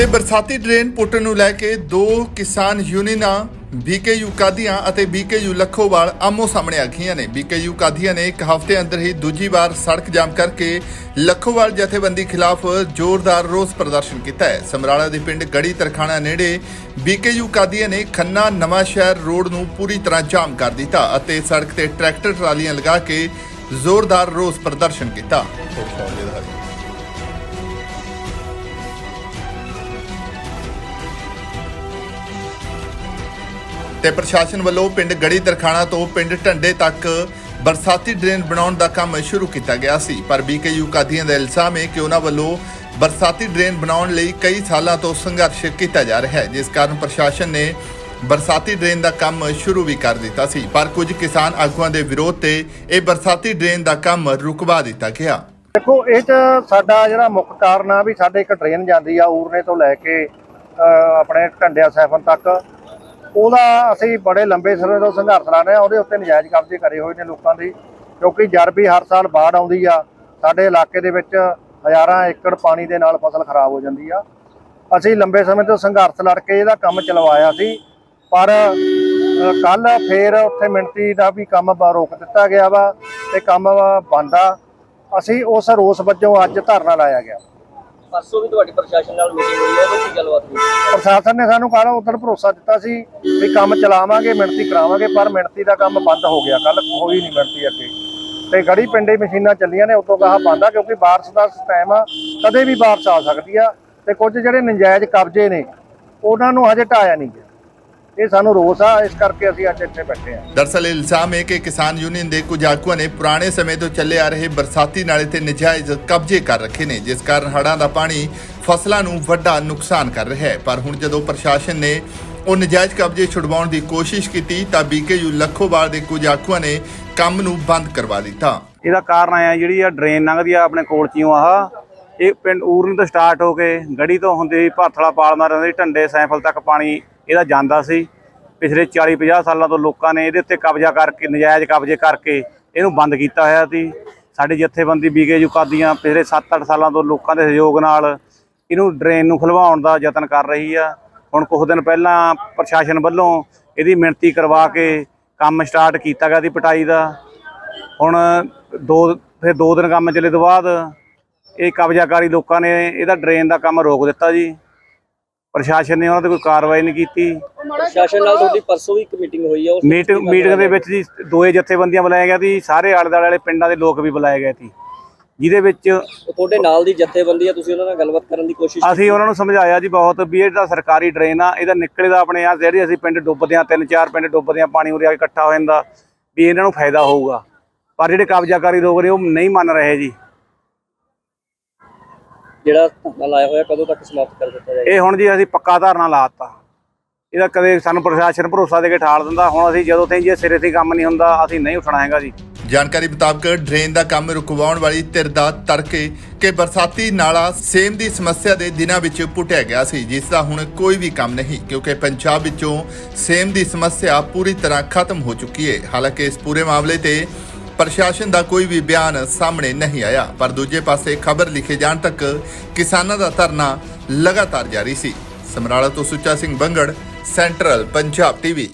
ਤੇ ਬਰਸਾਤੀ ਡਰੇਨ ਪੁੱਟਣ ਨੂੰ ਲੈ ਕੇ ਦੋ ਕਿਸਾਨ ਯੂਨੀਅਨਾਂ ਬੀਕੇਯੂ ਕਾਦੀਆਂ ਅਤੇ ਬੀਕੇਯੂ ਲੱਖੋਵਾਲ ਆਮੋ ਸਾਹਮਣੇ ਆ ਗਈਆਂ ਨੇ। ਬੀਕੇਯੂ ਕਾਦੀਆਂ ਨੇ ਇੱਕ ਹਫ਼ਤੇ ਅੰਦਰ ਹੀ ਦੂਜੀ ਵਾਰ ਸੜਕ ਜਾਮ ਕਰਕੇ ਲੱਖੋਵਾਲ ਜਥੇਬੰਦੀ ਖਿਲਾਫ ਜ਼ੋਰਦਾਰ ਰੋਸ ਪ੍ਰਦਰਸ਼ਨ ਕੀਤਾ ਹੈ। ਸਮਰਾਲਾ ਦੇ ਪਿੰਡ ਗੜੀ ਤਰਖਾਣਾ ਨੇੜੇ ਬੀਕੇਯੂ ਕਾਦੀਆਂ ਨੇ ਖੰਨਾ ਨਵਾਂ ਸ਼ਹਿਰ ਰੋਡ ਨੂੰ ਪੂਰੀ ਤਰ੍ਹਾਂ ਜਾਮ ਕਰ ਦਿੱਤਾ ਅਤੇ ਸੜਕ ਤੇ ਟਰੈਕਟਰ ਟਰਾਲੀਆਂ ਲਗਾ ਕੇ ਜ਼ੋਰਦਾਰ ਰੋਸ ਪ੍ਰਦਰਸ਼ਨ ਕੀਤਾ। ਤੇ ਪ੍ਰਸ਼ਾਸਨ ਵੱਲੋਂ ਪਿੰਡ ਗੜੀ ਤਰਖਾਣਾ ਤੋਂ ਪਿੰਡ ਢੰਡੇ ਤੱਕ ਬਰਸਾਤੀ ਡਰੇਨ ਬਣਾਉਣ ਦਾ ਕੰਮ ਸ਼ੁਰੂ ਕੀਤਾ ਗਿਆ ਸੀ। ਪਰ ਬੀਕੇਯੂ ਕਾਦੀਆਂ ਦਾ ਇਲਜ਼ਾਮ ਹੈ ਕਿ ਉਹਨਾਂ ਵੱਲੋਂ ਬਰਸਾਤੀ ਡਰੇਨ ਬਣਾਉਣ ਲਈ ਕਈ ਸਾਲਾਂ ਤੋਂ ਸੰਘਰਸ਼ ਕੀਤਾ ਜਾ ਰਿਹਾ ਹੈ, ਜਿਸ ਕਾਰਨ ਪ੍ਰਸ਼ਾਸਨ ਨੇ ਬਰਸਾਤੀ ਡਰੇਨ ਦਾ ਕੰਮ ਸ਼ੁਰੂ ਵੀ ਕਰ ਦਿੱਤਾ ਸੀ। ਪਰ ਕੁਝ ਕਿਸਾਨ ਆਗੂਆਂ ਦੇ ਵਿਰੋਧ ਤੇ ਇਹ ਬਰਸਾਤੀ ਡਰੇਨ ਦਾ ਕੰਮ ਰੁਕਵਾ ਦਿੱਤਾ ਗਿਆ। ਦੇਖੋ, ਇਹ ਚ ਸਾਡਾ ਜਿਹੜਾ ਮੁੱਖ ਕਾਰਨ ਆ ਵੀ ਸਾਡੇ ਇੱਕ ਟ੍ਰੇਨ ਜਾਂਦੀ ਆ, ਊਰਨੇ ਤੋਂ ਲੈ ਕੇ ਆਪਣੇ ਢੰਡਿਆ ਸੈਫਨ ਤੱਕ। ਉਹਦਾ ਅਸੀਂ ਬੜੇ ਲੰਬੇ ਸਮੇਂ ਤੋਂ ਸੰਘਰਸ਼ ਲੜ ਰਹੇ ਹਾਂ। ਉਹਦੇ ਉੱਤੇ ਨਜਾਇਜ਼ ਕਬਜ਼ੇ ਕਰੇ ਹੋਏ ਨੇ ਲੋਕਾਂ ਦੀ, ਕਿਉਂਕਿ ਜਦ ਵੀ ਹਰ ਸਾਲ ਬਾੜ ਆਉਂਦੀ ਆ। ਸਾਡੇ ਇਲਾਕੇ ਦੇ ਵਿੱਚ ਹਜ਼ਾਰਾਂ ਏਕੜ ਪਾਣੀ ਦੇ ਨਾਲ ਫਸਲ ਖਰਾਬ ਹੋ ਜਾਂਦੀ ਆ। ਅਸੀਂ ਲੰਬੇ ਸਮੇਂ ਤੋਂ ਸੰਘਰਸ਼ ਲੜ ਕੇ ਇਹਦਾ ਕੰਮ ਚਲਵਾਇਆ ਸੀ। ਪਰ ਕੱਲ ਫੇਰ ਉੱਥੇ ਮਿਣਤੀ ਦਾ ਵੀ ਕੰਮ ਰੋਕ ਦਿੱਤਾ ਗਿਆ ਵਾ ਤੇ ਕੰਮ ਬੰਦ ਆ। ਅਸੀਂ ਉਸ ਰੋਸ ਵਜੋਂ ਅੱਜ ਧਰਨਾ ਲਾਇਆ ਗਿਆ। ਪਰਸੋਂ ਵੀ ਤੁਹਾਡੀ ਪ੍ਰਸ਼ਾਸਨ ਨਾਲ ਮੀਟਿੰਗ ਹੋਈ ਹੈ ਉਹਦੇ ਕੀ ਗੱਲਬਾਤ ਪ੍ਰਸ਼ਾਸਨ ਨੇ ਸਾਨੂੰ ਕੱਲ ਉਦੋਂ ਭਰੋਸਾ ਦਿੱਤਾ ਸੀ ਵੀ ਕੰਮ ਚਲਾਵਾਂਗੇ ਮਿਣਤੀ ਕਰਾਵਾਂਗੇ, ਪਰ ਮਿਣਤੀ ਦਾ ਕੰਮ ਬੰਦ ਹੋ ਗਿਆ। ਕੱਲ ਹੋਈ ਨਹੀਂ ਮਿਣਤੀ ਅੱਗੇ। ਤੇ ਗੜੀ ਪਿੰਡੇ ਮਸ਼ੀਨਾਂ ਚੱਲੀਆਂ ਨੇ ਉਤੋਂ ਕਹਾ ਬੰਦ ਆ, ਕਿਉਂਕਿ ਬਾਰਿਸ਼ ਦਾ ਟਾਈਮ ਆ, ਕਦੇ ਵੀ ਬਾਰਿਸ਼ ਆ ਸਕਦੀ ਆ। ਤੇ ਕੁਝ ਜਿਹੜੇ ਨਜਾਇਜ਼ ਕਬਜ਼ੇ ਨੇ, ਉਹਨਾਂ ਨੂੰ ਹਜੇ ਢਾਇਆ ਨਹੀਂ ਗਿਆ। ਇਹ ਸਾਨੂੰ ਰੋਸ ਆ ਇਸ ਕਰਕੇ ਅਸੀਂ ਅੱਜ ਇੱਥੇ ਬੈਠੇ ਆ ਦਰਸਲ ਇਲਜ਼ਾਮ ਹੈ ਕਿ ਕਿਸਾਨ ਯੂਨੀਅਨ ਦੇ ਕੁਝ ਆਗੂਆਂ ਨੇ ਪੁਰਾਣੇ ਸਮੇਂ ਤੋਂ ਚੱਲੇ ਆ ਰਹੇ ਬਰਸਾਤੀ ਨਾਲੇ ਤੇ ਨਜਾਇਜ਼ ਕਬਜ਼ੇ ਕਰ ਰੱਖੇ ਨੇ ਜਿਸ ਕਾਰਨ ਹੜ੍ਹਾਂ ਦਾ ਪਾਣੀ ਫਸਲਾਂ ਨੂੰ ਵੱਡਾ ਨੁਕਸਾਨ ਕਰ ਰਿਹਾ ਹੈ। ਪਰ ਹੁਣ ਜਦੋਂ ਪ੍ਰਸ਼ਾਸਨ ਨੇ ਉਹ ਨਜਾਇਜ਼ ਕਬਜ਼ੇ ਛੁਡਵਾਉਣ ਦੀ ਕੋਸ਼ਿਸ਼ ਕੀਤੀ ਤਾਂ ਬੀਕੇਯੂ ਲੱਖੋਵਾਲ ਦੇ ਕੁਝ ਆਗੂਆਂ ਨੇ ਕੰਮ ਨੂੰ ਬੰਦ ਕਰਵਾ ਦਿੱਤਾ। ਇਹਦਾ ਕਾਰਨ ਆਇਆ ਜਿਹੜੀ ਆ ਡਰੇਨ ਲੰਘਦੀ ਆ ਆਪਣੇ ਕੋਲ ਚੀਓ ਆਹ ਇਹ ਪਿੰਡ ਊਰਨ ਤੋਂ ਸਟਾਰਟ ਹੋ ਕੇ ਗੜੀ ਤੋਂ ਹੁੰਦੀ ਭਾਥਲਾ ਪਾਲਮਾ ਰਹਿੰਦੀ ਢੰਡੇ ਸੈਂਫਲ ਤੱਕ ਪਾਣੀ ਇਹਦਾ ਜਾਂਦਾ ਸੀ। ਪਿਛਲੇ 40 50 ਸਾਲਾਂ ਤੋਂ ਲੋਕਾਂ ਨੇ ਇਹਦੇ ਉੱਤੇ ਕਬਜ਼ਾ ਕਰਕੇ, ਨਜਾਇਜ਼ ਕਬਜ਼ੇ ਕਰਕੇ ਇਹਨੂੰ ਬੰਦ ਕੀਤਾ ਹੋਇਆ ਸੀ। ਸਾਡੀ ਜਥੇਬੰਦੀ ਬੀਕੇ ਕਾਦੀਆਂ ਪਿਛਲੇ 7-8 ਸਾਲਾਂ ਤੋਂ ਲੋਕਾਂ ਦੇ ਸਹਿਯੋਗ ਨਾਲ ਇਹਨੂੰ ਡਰੇਨ ਨੂੰ ਖੁਲਵਾਉਣ ਦਾ ਯਤਨ ਕਰ ਰਹੀ ਆ। ਹੁਣ ਕੁਝ ਦਿਨ ਪਹਿਲਾਂ ਪ੍ਰਸ਼ਾਸਨ ਵੱਲੋਂ ਇਹਦੀ ਮਿਣਤੀ ਕਰਵਾ ਕੇ ਕੰਮ ਸਟਾਰਟ ਕੀਤਾ ਗਿਆ ਦੀ ਪਟਾਈ ਦਾ। ਹੁਣ ਦੋ, ਫਿਰ ਦੋ ਦਿਨ ਕੰਮ ਚੱਲੇ ਤੋਂ ਬਾਅਦ ਇਹ ਕਬਜ਼ਾਕਾਰੀ ਲੋਕਾਂ ਨੇ ਇਹਦਾ ਡਰੇਨ ਦਾ ਕੰਮ ਰੋਕ ਦਿੱਤਾ ਜੀ। ਪ੍ਰਸ਼ਾਸਨ ਨੇ ਉਹਨਾਂ ਤੇ ਕੋਈ ਕਾਰਵਾਈ ਨਹੀਂ ਕੀਤੀ। ਪ੍ਰਸ਼ਾਸਨ ਨਾਲ ਤੁਹਾਡੀ ਪਰਸੋਂ ਵੀ ਇੱਕ ਮੀਟਿੰਗ ਹੋਈ ਹੈ ਉਸ ਮੀਟਿੰਗ ਮੀਟਿੰਗ ਦੇ? ਵਿੱਚ ਜੀ ਦੋਏ ਜਥੇਬੰਦੀਆਂ ਬੁਲਾਏ ਗਿਆ ਸੀ ਸਾਰੇ ਆਲੇ ਦੁਆਲੇ ਵਾਲੇ ਪਿੰਡਾਂ ਦੇ ਲੋਕ ਵੀ ਬੁਲਾਏ ਗਏ ਸੀ। ਜਿਹਦੇ ਵਿੱਚ ਤੁਹਾਡੇ ਨਾਲ ਦੀ ਜਥੇਬੰਦੀ ਹੈ ਤੁਸੀਂ ਉਹਨਾਂ ਨਾਲ ਗੱਲਬਾਤ ਕਰਨ ਦੀ ਕੋਸ਼ਿਸ਼ ਅਸੀਂ ਉਹਨਾਂ ਨੂੰ ਸਮਝਾਇਆ ਜੀ ਬਹੁਤ ਵੀ ਇਹ ਤਾਂ ਸਰਕਾਰੀ ਡਰੇਨ ਆ ਇਹਦਾ ਨਿਕਲੇ ਦਾ ਆਪਣੇ ਆ ਜਿਹੜੀ ਅਸੀਂ ਪਿੰਡ ਡੁੱਬਦੇ ਆ ਤਿੰਨ ਚਾਰ ਪਿੰਡ ਡੁੱਬਦੇ ਆ ਪਾਣੀ ਉਰੇ ਆ ਕੇ ਇਕੱਠਾ ਹੋ ਜਾਂਦਾ ਵੀ ਇਹਨਾਂ ਨੂੰ ਫਾਇਦਾ ਹੋਊਗਾ। ਪਰ ਜਿਹੜੇ ਕਬਜ਼ਾਕਾਰੀ ਲੋਕ ਨੇ ਉਹ ਨਹੀਂ ਮੰਨ ਰਹੇ ਜੀ। ਜਿਹੜਾ ਧਰਨਾ ਲਾਇਆ ਹੋਇਆ ਕਦੋਂ ਤੱਕ ਸਮਾਪਤ ਕਰ ਦਿੱਤਾ ਜਾਏਗਾ? ਇਹ ਹੁਣ ਜੀ ਅਸੀਂ ਪੱਕਾ ਧਾਰਨਾ ਲਾਤਾ। ਇਹਦਾ ਕਦੇ ਸਾਨੂੰ ਪ੍ਰਸ਼ਾਸਨ ਭਰੋਸਾ ਦੇ ਕੇ ਠਾਲ ਦਿੰਦਾ। ਹੁਣ ਅਸੀਂ ਜਦੋਂ ਤਾਈਂ ਜੇ ਸਿਰੇ ਤੇ ਕੰਮ ਨਹੀਂ ਹੁੰਦਾ ਅਸੀਂ ਨਹੀਂ ਉੱਠਣਾ ਹੈਗਾ ਜੀ। ਜਾਣਕਾਰੀ ਮੁਤਾਬਕ ਡਰੇਨ ਦਾ ਕੰਮ ਰੁਕਵਾਉਣ ਵਾਲੀ ਧਿਰ ਦਾ ਤਰਕ ਹੈ ਕਿ ਬਰਸਾਤੀ ਨਾਲਾ ਸੇਮ ਦੀ ਸਮੱਸਿਆ ਦੇ ਦਿਨਾਂ ਵਿੱਚ ਪੁੱਟਿਆ ਗਿਆ ਸੀ ਜਿਸ ਦਾ ਹੁਣ ਕੋਈ ਵੀ ਕੰਮ ਨਹੀਂ ਕਿਉਂਕਿ ਪੰਜਾਬ ਵਿੱਚੋਂ ਸੇਮ ਦੀ ਸਮੱਸਿਆ ਪੂਰੀ ਤਰ੍ਹਾਂ ਖਤਮ ਹੋ ਚੁੱਕੀ ਹੈ। ਹਾਲਾਂਕਿ ਇਸ ਪੂਰੇ ਮਾਮਲੇ ਤੇ ਪ੍ਰਸ਼ਾਸਨ ਦਾ ਕੋਈ ਵੀ ਬਿਆਨ ਸਾਹਮਣੇ ਨਹੀਂ ਆਇਆ, ਪਰ ਦੂਜੇ ਪਾਸੇ ਖਬਰ ਲਿਖੇ ਜਾਣ ਤੱਕ ਕਿਸਾਨਾਂ ਦਾ ਧਰਨਾ ਲਗਾਤਾਰ ਜਾਰੀ ਸੀ। ਸਮਰਾਲਾ ਤੋਂ ਸੁੱਚਾ ਸਿੰਘ ਬੰਗੜ, ਸੈਂਟਰਲ ਪੰਜਾਬ ਟੀਵੀ।